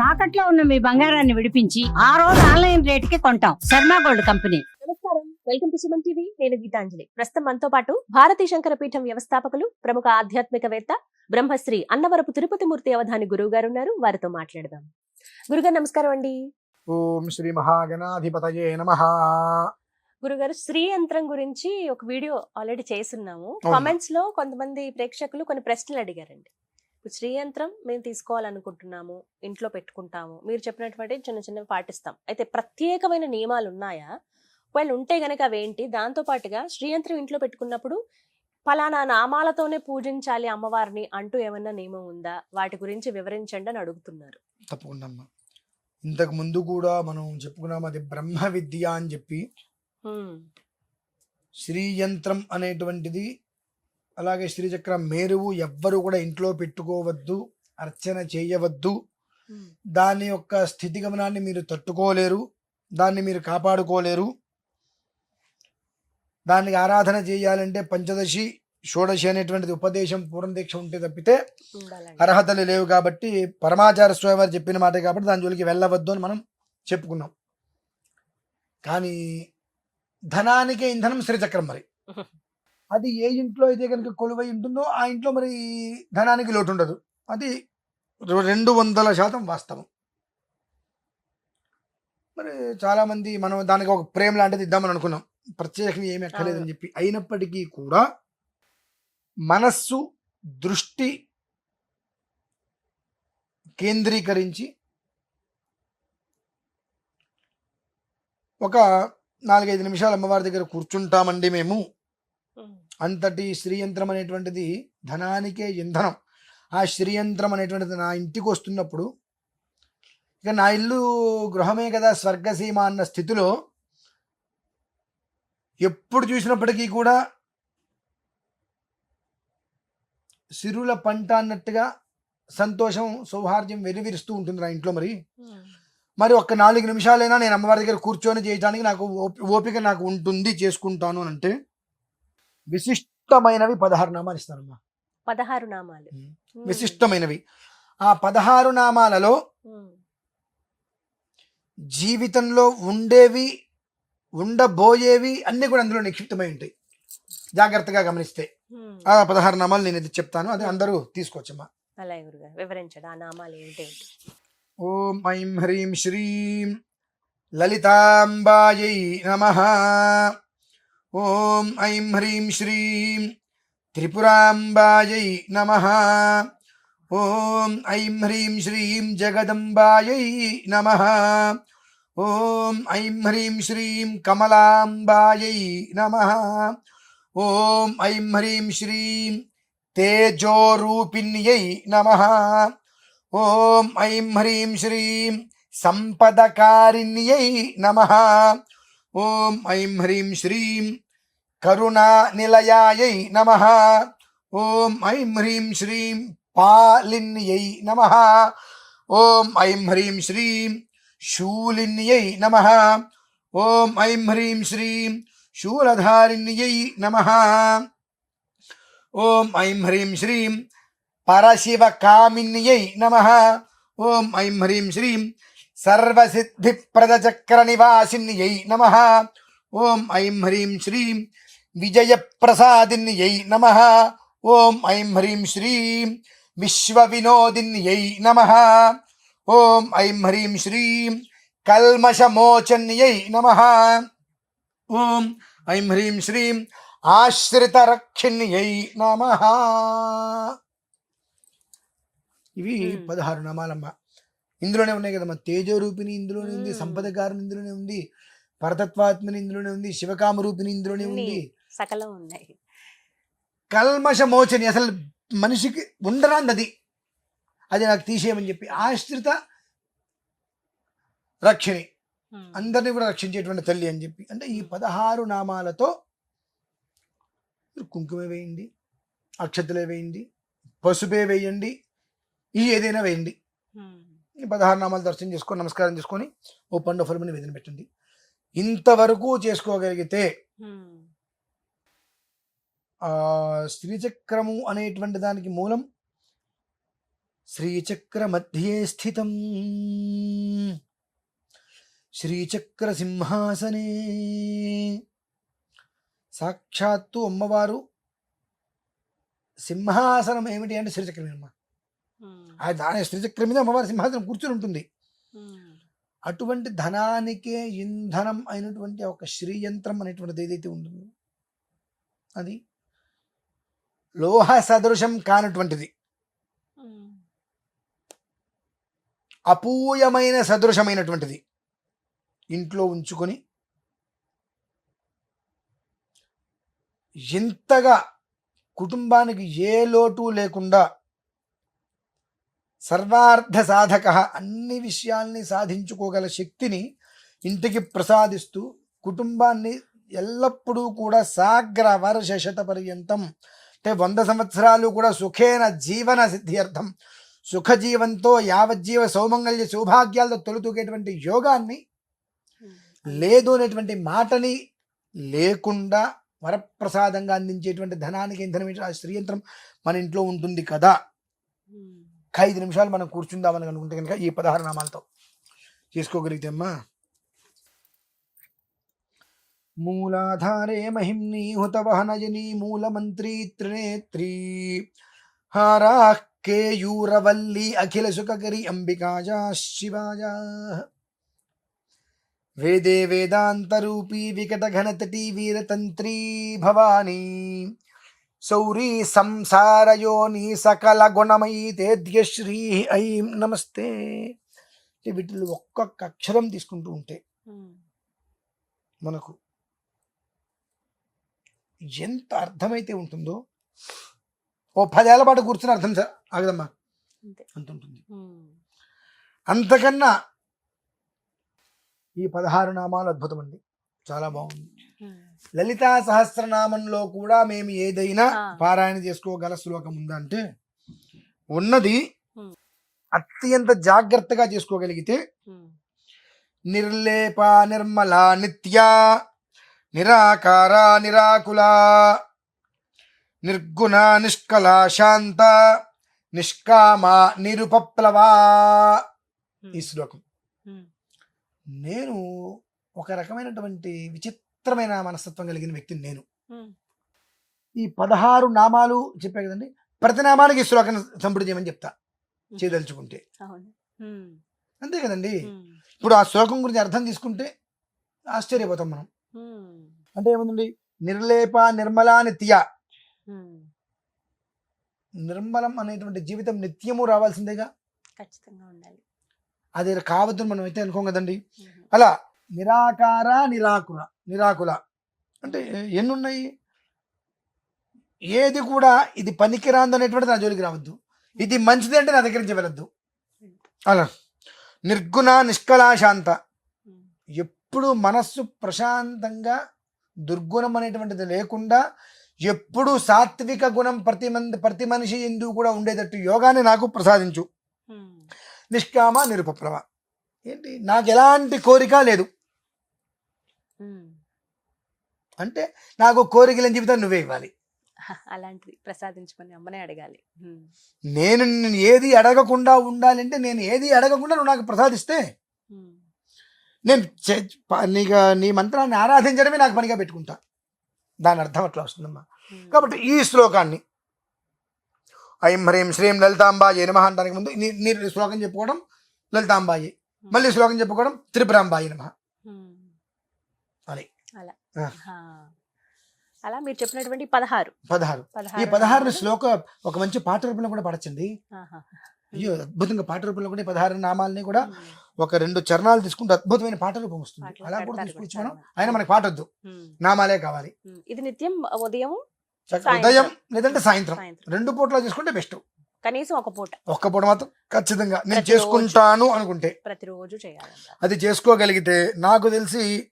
తాకట్లో ఉన్న మీ బంగారాన్ని విడిపించి ఆ రోజు ఆన్లైన్ రేటుకి కొంటాం. Sharma gold company. నమస్కారం. Welcome to Suman TV. నేను గీతాంజలి. ప్రస్తుతం మనతో పాటు భారతీ శంకర పీఠం వ్యవస్థాపకులు ప్రముఖ ఆధ్యాత్మికవేత్త బ్రహ్మశ్రీ అన్నవరపు తిరుపతి మూర్తి అవధాని గురువు గారు ఉన్నారు. వారితో మాట్లాడదాం. గురుగారు నమస్కారం అండి. ఓం శ్రీ మహాగణాధిపతయే నమ. గురుగారు శ్రీ యంత్రం గురించి ఒక వీడియో ఆల్రెడీ చేస్తున్నాము. కామెంట్స్లో కొంతమంది ప్రేక్షకులు కొన్ని ప్రశ్నలు అడిగారండి. ఇప్పుడు శ్రీ యంత్రం మేము తీసుకోవాలనుకుంటున్నాము ఇంట్లో పెట్టుకుంటాము. మీరు చెప్పినటువంటి చిన్న చిన్నవి పాటిస్తాం. అయితే ప్రత్యేకమైన నియమాలు ఉన్నాయా? ఒకవేళ ఉంటే గనక అవేంటి? దాంతో పాటుగా శ్రీయంత్రం ఇంట్లో పెట్టుకున్నప్పుడు ఫలానా నామాలతోనే పూజించాలి అమ్మవారిని అంటూ ఏమన్నా నియమం ఉందా? వాటి గురించి వివరించండి అని అడుగుతున్నారు. తప్పకుండా అమ్మా. ఇంతకు ముందు కూడా మనం చెప్పుకున్నాం అది బ్రహ్మ విద్య అని చెప్పి. శ్రీయంత్రం అనేటువంటిది అలాగే శ్రీచక్రం మేరువు ఎవ్వరు కూడా ఇంట్లో పెట్టుకోవద్దు అర్చన చేయవద్దు. దాని యొక్క స్థితిగమనాన్ని మీరు తట్టుకోలేరు దాన్ని మీరు కాపాడుకోలేరు. దానికి ఆరాధన చేయాలంటే పంచదశి షోడశి అనేటువంటిది ఉపదేశం పూర్ణ దీక్ష ఉంటే తప్పితే అర్హతలు లేవు కాబట్టి పరమాచార స్వామి వారు చెప్పిన మాట కాబట్టి దాని జోలికి వెళ్ళవద్దు అని మనం చెప్పుకున్నాం. కానీ ధనానికే ఇంధనం శ్రీచక్రం మరి. అది ఏ ఇంట్లో అయితే కనుక కొలువై ఉంటుందో ఆ ఇంట్లో మరి ధనానికి లోటు ఉండదు అది రెండు వందల శాతం వాస్తవం. మరి చాలా మంది మనం దానికి ఒక ప్రేమ లాంటిది ఇద్దామని అనుకున్నాం. ప్రత్యేకంగా ఏమి అక్కర్లేదని చెప్పి. అయినప్పటికీ కూడా మనస్సు దృష్టి కేంద్రీకరించి ఒక నాలుగైదు నిమిషాలు అమ్మవారి దగ్గర కూర్చుంటామండి మేము. అంతటి శ్రీయంత్రం అనేటువంటిది ధనానికే ఇంధనం. ఆ శ్రీయంత్రం అనేటువంటిది నా ఇంటికి వస్తున్నప్పుడు ఇక నా ఇల్లు గృహమే కదా స్వర్గసీమ అన్న స్థితిలో ఎప్పుడు చూసినప్పటికీ కూడా సిరుల పంట అన్నట్టుగా సంతోషం సౌహార్ద్యం వెలువిరుస్తూ ఉంటుంది నా ఇంట్లో మరి. మరి ఒక్క నాలుగు నిమిషాలైనా నేను అమ్మవారి దగ్గర కూర్చొని చేయడానికి నాకు ఓపి- ఓపిక నాకు ఉంటుంది చేసుకుంటాను అని అంటే విశిష్టమైనవి పదహారు నామాలు ఇస్తానమ్మా. పదహారు నామాలు. విశిష్టమైనవి. ఆ పదహారు నామాలలో. జీవితంలో ఉండేవి ఉండబోయేవి అన్ని కూడా అందులో నిక్షిప్తమై ఉంటాయి. జాగ్రత్తగా గమనిస్తే. ఆ పదహారు నామాలు నేను ఇది చెప్తాను. అది అందరూ తీసుకోవచ్చమ్మా. ఓం ఐం హ్రీం శ్రీం లలితాంబాయై నమ. ఓం ఐం హ్రీం శ్రీం త్రిపురాంబాయై నమ. ఓం ఐం హ్రీం శ్రీం జగదంబాయై నమ. ఓం ఐం హ్రీం శ్రీం కమలాంబాయై నమ. ఓం ఐం హ్రీం శ్రీం తేజోరూపిణ్యై నమ. ఓం ఐం హ్రీం శ్రీం సంపదకారిణ్యై నమ. ఓం ఐం హ్రీం శ్రీం కరుణానిలయాయై నమ. ఓం ఐం హ్రీం శ్రీం పాలిన్యై నమ. ఓం ఐం హ్రీం శ్రీం శూలిన్యై నమ. ఓం ఐం హ్రీం శ్రీం శూలధారిణ్యై నమ. ఓం ఐం హ్రీం శ్రీం పరశివకామిన్యై నమ. ఓం ఐం హ్రీం శ్రీం సర్వసిద్ధిప్రద చక్ర నివాసిన్యై నమ ఓం ఐం హ్రీం శ్రీం విజయప్రసాదిన్యై నమ ఓం ఐం హ్రీం శ్రీం విశ్వవినోదిన్యై నమ ఓం ఐం హ్రీం శ్రీం కల్మషమోచన్యై నమ ఓం ఐం హ్రీం శ్రీం ఆశ్రితరక్షిణ్యై నమ ఇవి Hmm. పదహారు నామాలమ్మ ఇందులోనే ఉన్నాయి కదమ్మా తేజోరూపిణి ఇందులోనే ఉంది. సంపదకారుని ఇందులోనే ఉంది పరతత్వాత్మని ఇందులోనే ఉంది శివకామ రూపిణి ఇందులోనే ఉంది. సకలం ఉన్నాయి. కల్మష మోచని అసలు మనిషికి ఉండరాంది అది అది నాకు తీసేయమని చెప్పి ఆశ్రిత రక్షిణి. అందరినీ కూడా రక్షించేటువంటి తల్లి అని చెప్పి. అంటే ఈ పదహారు నామాలతో కుంకుమ వేయండి అక్షతలే వేయండి పసుపే వేయండి ఈ ఏదైనా వేయండి. పదహారు నామాలు దర్శనం చేసుకొని నమస్కారం చేసుకొని ఓ పండు ఫలముని విధిని పెట్టింది. ఇంతవరకు చేసుకోగలిగితే శ్రీచక్రము అనేటువంటి దానికి మూలం శ్రీచక్ర మధ్యే స్థితం. శ్రీచక్ర సింహాసనే. సాక్షాత్తు అమ్మవారు సింహాసనం ఏమిటి అంటే శ్రీచక్రమే అమ్మ. ఆ దాని శ్రీచక్రం మీద అమ్మవారి సింహాసనం కూర్చుని ఉంటుంది. అటువంటి ధనానికే ఇంధనం అయినటువంటి ఒక శ్రీయంత్రం అనేటువంటిది ఏదైతే ఉంటుందో అది లోహ సదృశం కానటువంటిది. అపూయమైన సదృశమైనటువంటిది. ఇంట్లో ఉంచుకొని ఎంతగా కుటుంబానికి ఏ లోటు లేకుండా సర్వార్థ సాధక అన్ని విషయాల్ని సాధించుకోగల శక్తిని ఇంటికి ప్రసాదిస్తూ కుటుంబాన్ని ఎల్లప్పుడూ కూడా సాగ్ర వర్ష శత పర్యంతం అంటే వంద సంవత్సరాలు కూడా సుఖేన జీవన సిద్ధ్యర్థం సుఖజీవంతో యావజ్జీవ సౌమంగళ్య సౌభాగ్యాలతో తొలుతూగేటువంటి యోగాన్ని ఉమ్, లేదు అనేటువంటి మాటని లేకుండా వరప్రసాదంగా అందించేటువంటి ధనానికి ఇంధనం? ఆ శ్రీయంత్రం మన ఇంట్లో ఉంటుంది కదా ఉమ్. ఒక ఐదు నిమిషాలు మనం కూర్చుందామని అనుకుంటే కనుక ఈ పదహారు నామాలతో చేసుకోగలిగితే అమ్మా మూలాధారే మహిమ్ని హుతవహనజని మూలమంత్రి త్రినేత్రి. హారా కేయూరవల్లి అఖిల సుఖకరి అంబికాజా శివాజా. వేదే వేదాంతరూపీ వికట ఘనతటీ వీరతంత్రీ భవానీ. సౌరీ సంసారయోని సకల గుణమయీ తేద్యశ్రీ ఐం నమస్తే అంటే వీటిలో ఒక్కొక్క అక్షరం తీసుకుంటూ ఉంటే మనకు ఎంత అర్థమైతే ఉంటుందో ఓ పదేళ్ళ పాటు కూర్చుని అర్థం సార్ ఆగదమ్మా. అంతే. ఉంటుంది అంతకన్నా ఈ పదహారు నామాలు అద్భుతం అండి చాలా బాగుంది. లలితా సహస్రనామంలో కూడా మేము ఏదైనా. పారాయణ చేసుకోగల శ్లోకం ఉందా అంటే ఉన్నది. అత్యంత జాగ్రత్తగా చేసుకోగలిగితే నిర్లేప నిర్మల నిత్య నిరాకార నిరాకుల నిర్గుణ నిష్కల శాంత నిష్కామ నిరుపప్లవా ఈ శ్లోకం నేను ఒక రకమైనటువంటి విచిత్రమైన మనస్తత్వం కలిగిన వ్యక్తిని నేను. ఈ పదహారు నామాలు చెప్పా కదండి ప్రతి నామానికి శ్లోకం సంపుటి చేయమని చెప్తా చేయదలుచుకుంటే. అంతే కదండి. ఇప్పుడు ఆ శ్లోకం గురించి అర్థం తీసుకుంటే ఆశ్చర్యపోతాం మనం. అంటే ఏముందండి? నిర్లేప నిర్మల నిత్య. నిర్మలం అనేటువంటి జీవితం నిత్యము రావాల్సిందేగా? ఖచ్చితంగా ఉండాలి. అది కావద్దని మనం అయితే అనుకోం కదండి. అలా నిరాకార నిరాకుల. నిరాకుల. అంటే ఎన్ని ఉన్నాయి ఏది కూడా ఇది పనికిరాంది అనేటువంటిది నా జోలికి రావద్దు. ఇది మంచిది అంటే నా దగ్గర నుంచి వెళ్ళొద్దు. అలా. నిర్గుణ నిష్కళాశాంత ఎప్పుడు మనస్సు ప్రశాంతంగా దుర్గుణం అనేటువంటిది లేకుండా ఎప్పుడు సాత్విక గుణం ప్రతి మంది ప్రతి మనిషి ఎందు కూడా ఉండేటట్టు యోగాన్ని నాకు ప్రసాదించు. నిష్కామ నిరుపప్లవ ఏంటి? నాకు ఎలాంటి కోరిక లేదు. అంటే నాకు కోరిక లేని జీవితం నువ్వే ఇవ్వాలి. అలాంటిది. ప్రసాదించమని అమ్మనే అడగాలి. నేను ఏది అడగకుండా ఉండాలంటే నేను ఏది అడగకుండా నువ్వు నాకు ప్రసాదిస్తే నేను నీకు నీ మంత్రాన్ని ఆరాధించడమే నాకు పనిగా పెట్టుకుంటా. దాని అర్థం అట్లా వస్తుందమ్మా. కాబట్టి ఈ శ్లోకాన్ని ఐం హ్రీం శ్రీం లలితాంబాయి నమ అంటానికి ముందు నీ శ్లోకం చెప్పుకోవడం లలితాంబాయి. మళ్ళీ శ్లోకం చెప్పుకోవడం త్రిపురాంబాయి నమ. అని. అలా. అలా మీరు చెప్పినటువంటి పదహారు. పదహారు. ఈ పదహారు. శ్లోక ఒక మంచి పాట రూపంలో కూడా పడచ్చండి. ఆహా. అయ్యో అద్భుతంగా పాట రూపంలో కూడా పదహారు నామాలని కూడా ఒక రెండు చరణాలు తీసుకుంటే అద్భుతమైన పాట రూపం వస్తుంది. అలా కూడా తీసుకొచ్చి మనం ఆయన. మనకి పాట వద్దు నామాలే కావాలి. ఇది నిత్యం ఉదయం. ఉదయం లేదంటే సాయంత్రం. రెండు పూటలు చేసుకుంటే బెస్ట్. కనీసం ఒక పూట. ఒక్క పూట మాత్రం ఖచ్చితంగా. నేను. చేసుకుంటాను అనుకుంటే. ప్రతిరోజు చేయాలంట. అది చేసుకోగలిగితే నాకు తెలిసి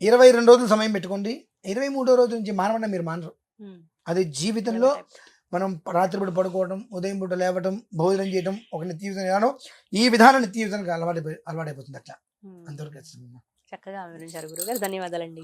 ఇరవై రెండు రోజులు సమయం పెట్టుకోండి ఇరవై మూడో రోజు నుంచి మానవండి మీరు మానరు అది జీవితంలో. మనం రాత్రిపూట పడుకోవడం ఉదయం పూట లేవటం భోజనం చేయడం ఒక నిత్య విధానం ఈ విధానం నిత్య జీవితానికి అలవాటు అలవాటైపోతుంది అట్లా. అంతవరకు. చక్కగా వివరించారు గురుగారు ధన్యవాదాలండి.